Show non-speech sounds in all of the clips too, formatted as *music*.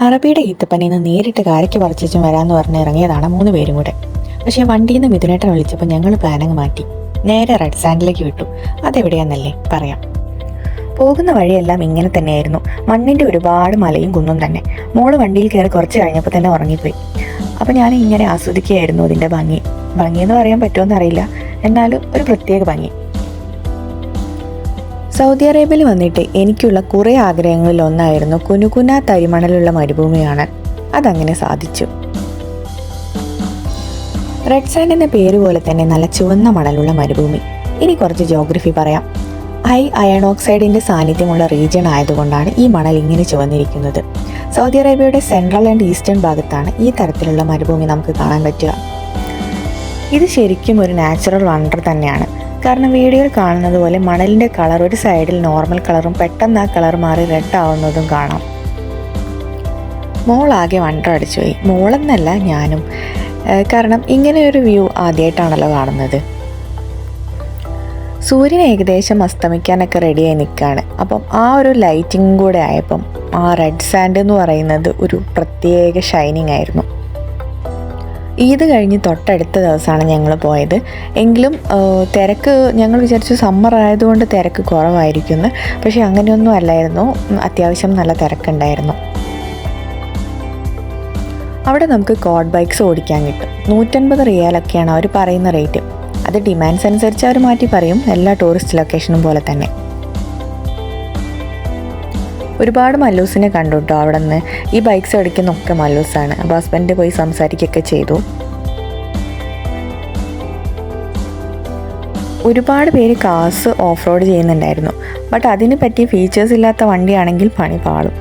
അറബിയുടെ ഈത്തപ്പനിയിൽ നിന്ന് നേരിട്ട് കാരയ്ക്ക് പറിച്ചും വരാമെന്ന് പറഞ്ഞ് ഇറങ്ങിയതാണ് മൂന്ന് പേരും കൂടെ. പക്ഷേ വണ്ടിയിൽ നിന്ന് മിഥുനേട്ടൻ വിളിച്ചപ്പോൾ ഞങ്ങൾ പ്ലാനങ്ങ് മാറ്റി. നേരെ റെഡ് സാൻഡിലേക്ക് വിട്ടു. അതെവിടെയാന്നല്ലേ പറയാം. പോകുന്ന വഴിയെല്ലാം ഇങ്ങനെ തന്നെയായിരുന്നു. മണ്ണിന്റെ ഒരുപാട് മലയും കുന്നും തന്നെ. മോൾ വണ്ടിയിൽ കയറി കുറച്ച് കഴിഞ്ഞപ്പോൾ തന്നെ ഉറങ്ങിപ്പോയി. അപ്പോൾ ഞാൻ ഇങ്ങനെ ആസ്വദിക്കുകയായിരുന്നു അതിന്റെ ഭംഗി. ഭംഗിയെന്ന് പറയാൻ പറ്റുമെന്നറിയില്ല എന്നാലും ഒരു പ്രത്യേക ഭംഗി. സൗദി അറേബ്യയിൽ വന്നിട്ട് എനിക്കുള്ള കുറേ ആഗ്രഹങ്ങളിൽ ഒന്നായിരുന്നു കുനുകുന തരിമണലുള്ള മരുഭൂമിയാണ്. അതങ്ങനെ സാധിച്ചു. റെഡ് സാൻഡ് എന്ന പേര് പോലെ തന്നെ നല്ല ചുവന്ന മണലുള്ള മരുഭൂമി. ഇനി കുറച്ച് ജോഗ്രഫി പറയാം. ഹൈ അയൺ ഓക്സൈഡിന്റെ സാന്നിധ്യമുള്ള റീജിയൺ ആയതുകൊണ്ടാണ് ഈ മണൽ ഇങ്ങനെ ചുവന്നിരിക്കുന്നത്. സൗദി അറേബ്യയുടെ സെൻട്രൽ ആൻഡ് ഈസ്റ്റേൺ ഭാഗത്താണ് ഈ തരത്തിലുള്ള മരുഭൂമി നമുക്ക് കാണാൻ പറ്റുക. ഇത് ശരിക്കും ഒരു നാച്ചുറൽ വണ്ടർ തന്നെയാണ്. കാരണം വീഡിയോയിൽ കാണുന്നത് പോലെ മണലിന്റെ കളർ ഒരു സൈഡിൽ നോർമൽ കളറും പെട്ടെന്ന് ആ കളർ മാറി റെഡ് ആവുന്നതും കാണാം. മോളാകെ വണ്ടർ അടിച്ചുപോയി മോളെന്നല്ല ഞാനും. കാരണം ഇങ്ങനെയൊരു വ്യൂ ആദ്യമായിട്ടാണല്ലോ കാണുന്നത്. സൂര്യൻ ഏകദേശം അസ്തമിക്കാനൊക്കെ റെഡിയായി നിൽക്കുകയാണ് അപ്പം ആ ഒരു ലൈറ്റിംഗ് കൂടെ ആയപ്പം ആ റെഡ് സാൻഡ് എന്ന് പറയുന്നത് ഒരു പ്രത്യേക ഷൈനിങ് ആയിരുന്നു. ഈദ് കഴിഞ്ഞ് തൊട്ടടുത്ത ദിവസമാണ് ഞങ്ങൾ പോയത്. എങ്കിലും തിരക്ക് ഞങ്ങൾ വിചാരിച്ചു സമ്മർ ആയതുകൊണ്ട് തിരക്ക് കുറവായിരിക്കുമെന്ന് പക്ഷേ അങ്ങനെയൊന്നും അല്ലായിരുന്നു. അത്യാവശ്യം നല്ല തിരക്കുണ്ടായിരുന്നു. അവിടെ നമുക്ക് കോഡ് ബൈക്സ് ഓടിക്കാൻ കിട്ടും. നൂറ്റൻപത് റിയാലൊക്കെയാണ് അവർ പറയുന്ന റേറ്റ് അത് ഡിമാൻഡ്സ് അനുസരിച്ച് അവർ മാറ്റി പറയും. എല്ലാ ടൂറിസ്റ്റ് ലൊക്കേഷനും പോലെ തന്നെ. ഒരുപാട് മല്ലൂസിനെ കണ്ടു കേട്ടോ അവിടെ നിന്ന് ഈ ബൈക്ക്സ് ഓടിക്കുന്നൊക്കെ മല്ലൂസാണ്. അപ്പോൾ ഹസ്ബൻഡ് പോയി സംസാരിക്കുകയൊക്കെ ചെയ്തു. ഒരുപാട് പേര് കാസ് ഓഫ് റോഡ് ചെയ്യുന്നുണ്ടായിരുന്നു. ബട്ട് അതിന് പറ്റിയ ഫീച്ചേഴ്സ് ഇല്ലാത്ത വണ്ടിയാണെങ്കിൽ പണി പാളും.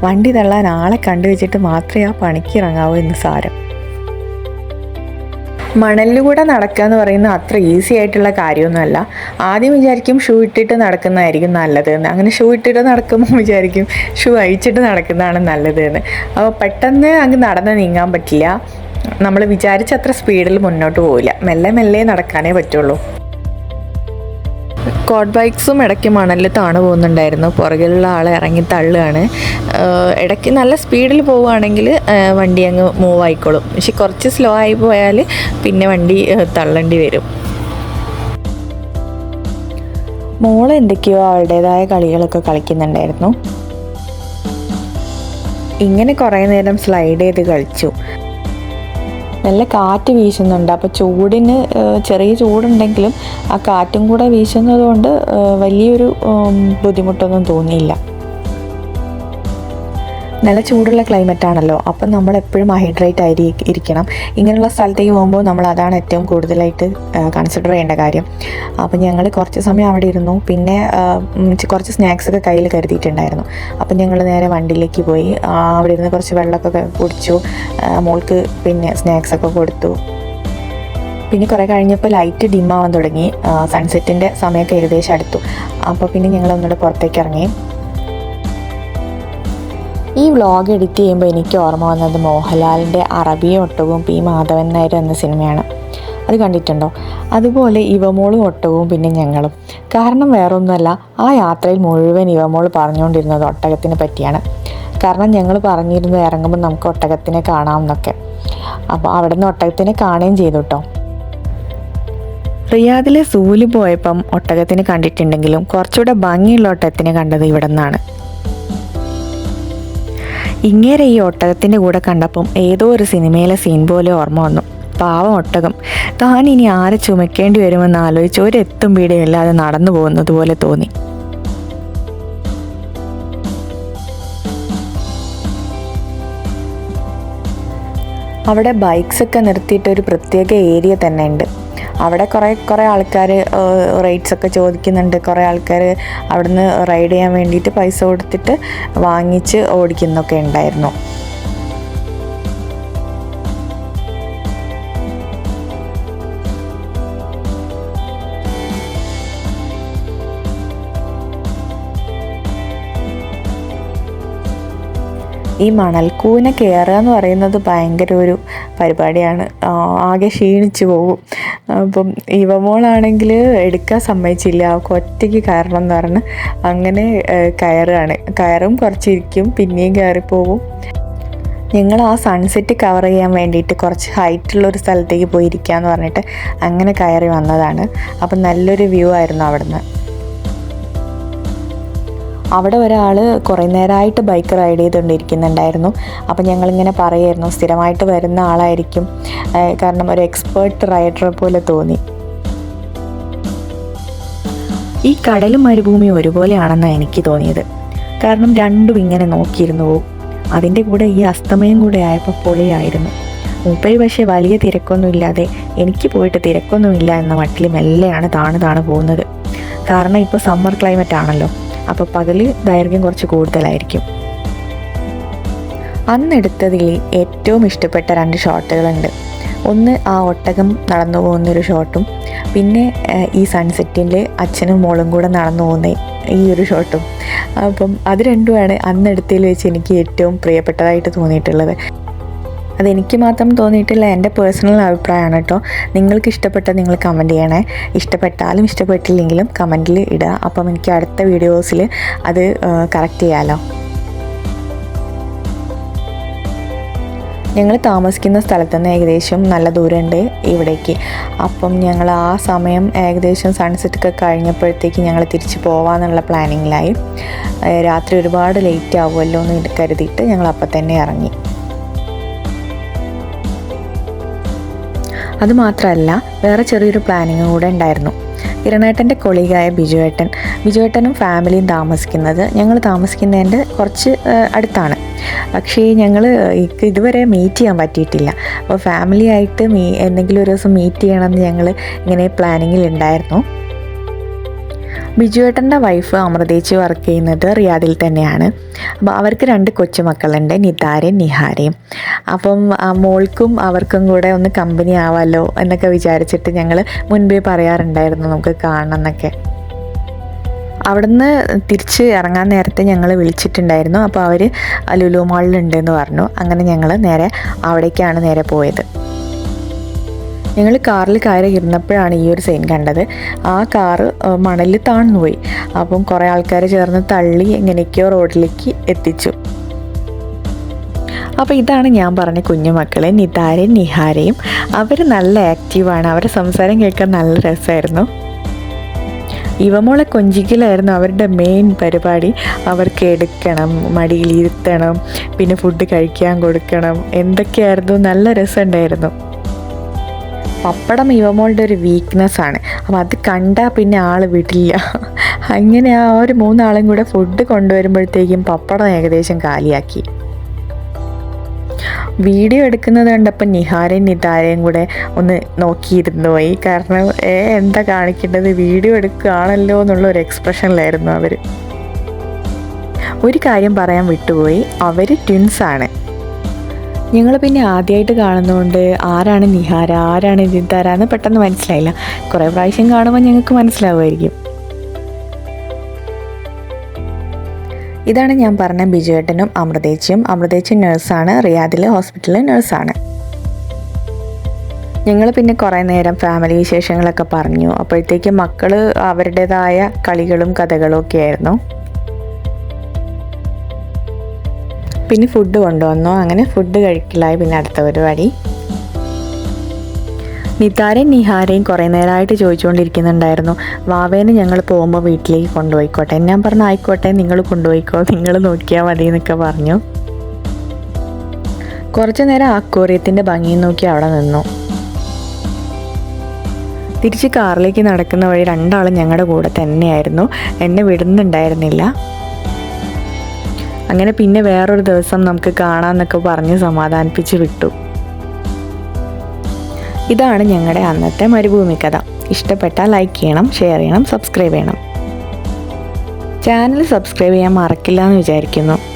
വണ്ടി തള്ളാൻ ആളെ കണ്ടുവച്ചിട്ട് മാത്രമേ ആ പണിക്ക് ഇറങ്ങാവൂ എന്ന് സാരം. മണലിലൂടെ നടക്കുക എന്ന് പറയുന്നത് അത്ര ഈസി ആയിട്ടുള്ള കാര്യമൊന്നുമല്ല. ആദ്യം വിചാരിക്കും ഷൂ ഇട്ടിട്ട് നടക്കുന്നതായിരിക്കും നല്ലത് എന്ന് അങ്ങനെ ഷൂ ഇട്ടിട്ട് നടക്കുമ്പോൾ *laughs* വിചാരിക്കും ഷൂ അഴിച്ചിട്ട് നടക്കുന്നതാണ് നല്ലത് എന്ന് അപ്പോൾ പെട്ടെന്ന് അങ്ങ് നടന്ന് നീങ്ങാൻ പറ്റില്ല. നമ്മൾ വിചാരിച്ചത്ര സ്പീഡിൽ മുന്നോട്ട് പോവില്ല. മെല്ലെ മെല്ലെ നടക്കാനേ പറ്റുള്ളൂ. കോഡ് ബൈക്സും ഇടയ്ക്ക് മണലിൽ താണു പോകുന്നുണ്ടായിരുന്നു. പുറകിലുള്ള ആൾ ഇറങ്ങി തള്ളുകയാണ്. ഇടയ്ക്ക് നല്ല സ്പീഡിൽ പോവുകയാണെങ്കിൽ വണ്ടി അങ്ങ് മൂവ് ആയിക്കോളും. പക്ഷെ കുറച്ച് സ്ലോ ആയി പോയാൽ പിന്നെ വണ്ടി തള്ളേണ്ടി വരും. മോൾ എന്തൊക്കെയോ അവളുടേതായ കളികളൊക്കെ കളിക്കുന്നുണ്ടായിരുന്നു. ഇങ്ങനെ കുറേ നേരം സ്ലൈഡ് ചെയ്ത് കളിച്ചു. നല്ല കാറ്റ് വീശുന്നുണ്ട്. അപ്പോൾ ചൂടിന് ചെറിയ ചൂടുണ്ടെങ്കിലും ആ കാറ്റും കൂടെ വീശുന്നതുകൊണ്ട് വലിയൊരു ബുദ്ധിമുട്ടൊന്നും തോന്നിയില്ല. നല്ല ചൂടുള്ള ക്ലൈമറ്റ് ആണല്ലോ. അപ്പം നമ്മൾ എപ്പോഴും ഹൈഡ്രേറ്റ് ആയി ഇരിക്കണം. ഇങ്ങനെയുള്ള സ്ഥലത്തേക്ക് പോകുമ്പോൾ നമ്മൾ അതാണ് ഏറ്റവും കൂടുതലായിട്ട് കൺസിഡർ ചെയ്യേണ്ട കാര്യം. അപ്പം ഞങ്ങൾ കുറച്ച് സമയം അവിടെ ഇരുന്നു. പിന്നെ കുറച്ച് സ്നാക്സ് ഒക്കെ കയ്യിൽ കരുതിയിട്ടുണ്ടായിരുന്നു. അപ്പം ഞങ്ങൾ നേരെ വണ്ടിയിലേക്ക് പോയി. അവിടെ ഇരുന്ന് കുറച്ച് വെള്ളമൊക്കെ കുടിച്ചു. മോൾക്ക് പിന്നെ സ്നാക്സ് ഒക്കെ കൊടുത്തു. പിന്നെ കുറേ കഴിഞ്ഞപ്പോൾ ലൈറ്റ് ഡിം ആവാൻ തുടങ്ങി. സൺസെറ്റിന്റെ സമയമൊക്കെ ഏകദേശം അടുത്തു. അപ്പോൾ പിന്നെ ഞങ്ങൾ ഒന്നുകൂടെ പുറത്തേക്ക് ഇറങ്ങി. ഈ വ്ളോഗ് എഡിറ്റ് ചെയ്യുമ്പോൾ എനിക്ക് ഓർമ്മ വന്നത് മോഹൻലാലിന്റെ അറബിയും ഒട്ടകവും പി മാധവൻ നായർ എന്ന സിനിമയാണ്. അത് കണ്ടിട്ടുണ്ടോ? അതുപോലെ ഇവമോളും ഒട്ടവും പിന്നെ ഞങ്ങളും. കാരണം വേറൊന്നുമല്ല ആ യാത്രയിൽ മുഴുവൻ ഇവമോൾ പറഞ്ഞുകൊണ്ടിരുന്നത് ഒട്ടകത്തിനെ പറ്റിയാണ്. കാരണം ഞങ്ങൾ പറഞ്ഞിരുന്നു ഇറങ്ങുമ്പോൾ നമുക്ക് ഒട്ടകത്തിനെ കാണാമെന്നൊക്കെ അപ്പോൾ അവിടെ നിന്ന് ഒട്ടകത്തിനെ കാണുകയും ചെയ്തു കേട്ടോ റിയാദിലെ സൂൽ പോയപ്പം ഒട്ടകത്തിനെ കണ്ടിട്ടുണ്ടെങ്കിലും കുറച്ചുകൂടെ ഭംഗിയുള്ള ഒട്ടകത്തിനെ കണ്ടത് ഇവിടെ നിന്നാണ് ഇങ്ങേരെ ഈ ഒട്ടകത്തിന്റെ കൂടെ കണ്ടപ്പം ഏതോ ഒരു സിനിമയിലെ സീൻ പോലെ ഓർമ്മ വന്നു. പാവം ഒട്ടകം. താൻ ഇനി ആരെ ചുമക്കേണ്ടി വരുമെന്ന് ആലോചിച്ച് ഒരെത്തും പീടിയില്ലാതെ നടന്നു പോകുന്നത് പോലെ തോന്നി. അവിടെ ബൈക്സൊക്കെ നിർത്തിയിട്ട് ഒരു പ്രത്യേക ഏരിയ തന്നെ ഉണ്ട്. അവിടെ കുറേ കുറേ ആൾക്കാർ റേറ്റ്സ് ഒക്കെ ചോദിക്കുന്നുണ്ട്. കുറേ ആൾക്കാർ അവിടുന്ന് റൈഡ് ചെയ്യാൻ വേണ്ടിയിട്ട് പൈസ കൊടുത്തിട്ട് വാങ്ങിച്ച് ഓടിക്കുന്നൊക്കെ ഉണ്ടായിരുന്നു. ഈ മണൽക്കൂന കയറുക എന്ന് പറയുന്നത് ഭയങ്കര ഒരു പരിപാടിയാണ്. ആകെ ക്ഷീണിച്ചു പോകും. അപ്പം ഇവമോളാണെങ്കിൽ എടുക്കാൻ സമ്മതിച്ചില്ല. അവൾക്ക് ഒറ്റയ്ക്ക് കയറണം എന്ന് പറഞ്ഞ് അങ്ങനെ കയറുകയാണ്. കയറും കുറച്ചിരിക്കും പിന്നെയും കയറിപ്പോകും. ഞങ്ങൾ ആ സൺസെറ്റ് കവർ ചെയ്യാൻ വേണ്ടിയിട്ട് കുറച്ച് ഹൈറ്റുള്ള ഒരു സ്ഥലത്തേക്ക് പോയിരിക്കുക എന്ന് പറഞ്ഞിട്ട് അങ്ങനെ കയറി വന്നതാണ്. അപ്പം നല്ലൊരു വ്യൂ ആയിരുന്നു അവിടുന്ന്. അവിടെ ഒരാൾ കുറേ നേരമായിട്ട് ബൈക്ക് റൈഡ് ചെയ്തുകൊണ്ടിരിക്കുന്നുണ്ടായിരുന്നു. അപ്പോൾ ഞങ്ങളിങ്ങനെ പറയായിരുന്നു സ്ഥിരമായിട്ട് വരുന്ന ആളായിരിക്കും. കാരണം ഒരു എക്സ്പേർട്ട് റൈഡറെ പോലെ തോന്നി. ഈ കടലും മരുഭൂമിയും ഒരുപോലെയാണെന്നാണ് എനിക്ക് തോന്നിയത്. കാരണം രണ്ടും ഇങ്ങനെ നോക്കിയിരുന്നു. പോകും അതിന്റെ കൂടെ ഈ അസ്തമയം കൂടെ ആയപ്പോൾ പൊളിയായിരുന്നു. മൂപ്പര് പക്ഷേ വലിയ തിരക്കൊന്നും ഇല്ലാതെ എനിക്ക് പോയിട്ട് തിരക്കൊന്നുമില്ല എന്ന മട്ടിൽ മെല്ലെയാണ് താണു താണു പോകുന്നത്. കാരണം ഇപ്പോൾ സമ്മർ ക്ലൈമറ്റ് ആണല്ലോ. അപ്പോൾ പകൽ ദൈർഘ്യം കുറച്ച് കൂടുതലായിരിക്കും. അന്നെടുത്തതിൽ ഏറ്റവും ഇഷ്ടപ്പെട്ട രണ്ട് ഷോട്ടുകളുണ്ട്. ഒന്ന് ആ ഒട്ടകം നടന്നു പോകുന്നൊരു ഷോട്ടും പിന്നെ ഈ സൺസെറ്റിന്റെ അച്ഛനും മോളും കൂടെ നടന്നു പോകുന്ന ഈ ഒരു ഷോട്ടും. അപ്പം അത് രണ്ടുമാണ് അന്നെടുത്തതിൽ വെച്ച് എനിക്ക് ഏറ്റവും പ്രിയപ്പെട്ടതായിട്ട് തോന്നിയിട്ടുള്ളത്. അതെനിക്ക് മാത്രം തോന്നിയിട്ടില്ല. എന്റെ പേഴ്സണൽ അഭിപ്രായമാണ് കേട്ടോ. നിങ്ങൾക്ക് ഇഷ്ടപ്പെട്ട നിങ്ങൾ കമന്റ് ചെയ്യണേ. ഇഷ്ടപ്പെട്ടാലും ഇഷ്ടപ്പെട്ടില്ലെങ്കിലും കമന്റിൽ ഇടുക. അപ്പം എനിക്ക് അടുത്ത വീഡിയോസിൽ അത് കറക്റ്റ് ചെയ്യാമല്ലോ ഞങ്ങൾ താമസിക്കുന്ന സ്ഥലത്ത് നിന്ന് ഏകദേശം നല്ല ദൂരമുണ്ട് ഇവിടേക്ക്. അപ്പം ഞങ്ങൾ ആ സമയം ഏകദേശം സൺസെറ്റ് ഒക്കെ കഴിഞ്ഞപ്പോഴത്തേക്ക് ഞങ്ങൾ തിരിച്ചു പോകാമെന്നുള്ള പ്ലാനിങ്ങിലായി രാത്രി ഒരുപാട് ലേറ്റ് ആവുമല്ലോ എന്ന് കരുതിയിട്ട് ഞങ്ങൾ അപ്പം തന്നെ ഇറങ്ങി. അതുമാത്രമല്ല വേറെ ചെറിയൊരു പ്ലാനിങ് കൂടെ ഉണ്ടായിരുന്നു. കിരണേട്ടന്റെ കൊളീഗായ ബിജുവേട്ടൻ. ബിജുവേട്ടനും ഫാമിലിയും താമസിക്കുന്നത് ഞങ്ങൾ താമസിക്കുന്നതിന്റെ കുറച്ച് അടുത്താണ്. പക്ഷേ ഞങ്ങൾ ഇതുവരെ മീറ്റ് ചെയ്യാൻ പറ്റിയിട്ടില്ല. അപ്പോൾ ഫാമിലിയായിട്ട് മീ എന്തെങ്കിലും ഒരു ദിവസം മീറ്റ് ചെയ്യണമെന്ന് ഞങ്ങൾ ഇങ്ങനെ പ്ലാനിങ്ങിൽ ഉണ്ടായിരുന്നു. ബിജുവേട്ടന്റെ വൈഫ് അമൃതേച്ചി വർക്ക് ചെയ്യുന്നത് റിയാദിൽ തന്നെയാണ്. അപ്പോൾ അവർക്ക് രണ്ട് കൊച്ചുമക്കളുണ്ട് നിതാരയും നിഹാരയും. അപ്പം മോൾക്കും അവർക്കും കൂടെ ഒന്ന് കമ്പനി ആവാലോ എന്നൊക്കെ വിചാരിച്ചിട്ട് ഞങ്ങൾ മുൻപേ പറയാറുണ്ടായിരുന്നു നമുക്ക് കാണണം എന്നൊക്കെ. അവിടുന്ന് തിരിച്ച് ഇറങ്ങാൻ നേരത്തെ ഞങ്ങൾ വിളിച്ചിട്ടുണ്ടായിരുന്നു. അപ്പോൾ അവർ ലുലു മാളിലുണ്ടെന്ന് പറഞ്ഞു. അങ്ങനെ ഞങ്ങൾ നേരെ അവിടേക്കാണ് നേരെ പോയത്. ഞങ്ങൾ കാറിൽ കയറി ഇരുന്നപ്പോഴാണ് ഈ ഒരു സീൻ കണ്ടത്. ആ കാറ് മണലിൽ താഴ്ന്നുപോയി. അപ്പം കുറേ ആൾക്കാർ ചേർന്ന് തള്ളി എങ്ങനെയൊക്കെയോ റോഡിലേക്ക് എത്തിച്ചു. അപ്പോൾ ഇതാണ് ഞാൻ പറഞ്ഞ കുഞ്ഞുമക്കളെ നിതാരയും നിഹാരയും. അവർ നല്ല ആക്റ്റീവാണ് അവരുടെ സംസാരം കേൾക്കാൻ നല്ല രസമായിരുന്നു. ഇവമോളെ കൊഞ്ചിക്കലായിരുന്നു അവരുടെ മെയിൻ പരിപാടി. അവർക്ക് എടുക്കണം മടിയിൽ ഇരുത്തണം പിന്നെ ഫുഡ് കഴിക്കാൻ കൊടുക്കണം എന്തൊക്കെയായിരുന്നു നല്ല രസമുണ്ടായിരുന്നു. പപ്പടം യുവമോളുടെ ഒരു വീക്ക്നെസ് ആണ്. അപ്പം അത് കണ്ടാൽ പിന്നെ ആൾ വിടില്ല. അങ്ങനെ ആ ഒരു മൂന്നാളും കൂടെ ഫുഡ് കൊണ്ടുവരുമ്പോഴത്തേക്കും പപ്പടം ഏകദേശം കാലിയാക്കി. വീഡിയോ എടുക്കുന്നത് കണ്ടപ്പോൾ നിഹാരയും നിതാരയും കൂടെ ഒന്ന് നോക്കിയിരുന്നു. പോയി കാരണം ഏ എന്താ കാണിക്കേണ്ടത്? വീഡിയോ എടുക്കുകയാണല്ലോ എന്നുള്ള ഒരു എക്സ്പ്രഷനിലായിരുന്നു അവർ ഒരു കാര്യം പറയാൻ വിട്ടുപോയി. അവർ ട്വിൻസാണ് ഞങ്ങൾ പിന്നെ ആദ്യമായിട്ട് കാണുന്നതുകൊണ്ട് ആരാണ് നിഹാര ആരാണ് ജിന്താര എന്ന് പെട്ടെന്ന് മനസ്സിലായില്ല. കുറേ പ്രാവശ്യം കാണുമ്പോൾ ഞങ്ങൾക്ക് മനസ്സിലാവുമായിരിക്കും. ഇതാണ് ഞാൻ പറഞ്ഞ ബിജുവേട്ടനും അമൃതേച്ചിയും. അമൃതേച്ചി നഴ്സാണ്. റിയാദിലെ ഹോസ്പിറ്റലിലെ നഴ്സാണ്. ഞങ്ങൾ പിന്നെ കുറേ നേരം ഫാമിലി വിശേഷങ്ങളൊക്കെ പറഞ്ഞു. അപ്പോഴത്തേക്ക് മക്കൾ അവരുടേതായ കളികളും കഥകളും ഒക്കെ ആയിരുന്നു. പിന്നെ ഫുഡ് കൊണ്ടുവന്നു. അങ്ങനെ ഫുഡ് കഴിക്കലായി പിന്നെ അടുത്ത പരിപാടി. നിതാരയും നിഹാരയും കുറേ നേരമായിട്ട് ചോദിച്ചുകൊണ്ടിരിക്കുന്നുണ്ടായിരുന്നു വാവേനെ ഞങ്ങൾ പോകുമ്പോൾ വീട്ടിലേക്ക് കൊണ്ടുപോയിക്കോട്ടെ. ഞാൻ പറഞ്ഞു ആയിക്കോട്ടെ നിങ്ങൾ കൊണ്ടുപോയിക്കോ നിങ്ങൾ നോക്കിയാൽ മതി എന്നൊക്കെ പറഞ്ഞു. കുറച്ചു നേരം അക്വേറിയത്തിന്റെ ഭംഗി നോക്കി അവിടെ നിന്നു. തിരിച്ച് കാറിലേക്ക് നടക്കുന്ന വഴി രണ്ടാളും ഞങ്ങളുടെ കൂടെ തന്നെയായിരുന്നു. എന്നെ വിടുന്നുണ്ടായിരുന്നില്ല. അങ്ങനെ പിന്നെ വേറൊരു ദിവസം നമുക്ക് കാണാമെന്നൊക്കെ പറഞ്ഞ് സമാധാനിപ്പിച്ച് വിട്ടു. ഇതാണ് ഞങ്ങളുടെ അന്നത്തെ മരുഭൂമി കഥ ഇഷ്ടപ്പെട്ടാൽ ലൈക്ക് ചെയ്യണം ഷെയർ ചെയ്യണം സബ്സ്ക്രൈബ് ചെയ്യണം. ചാനൽ സബ്സ്ക്രൈബ് ചെയ്യാൻ മറക്കില്ല എന്ന് വിചാരിക്കുന്നു.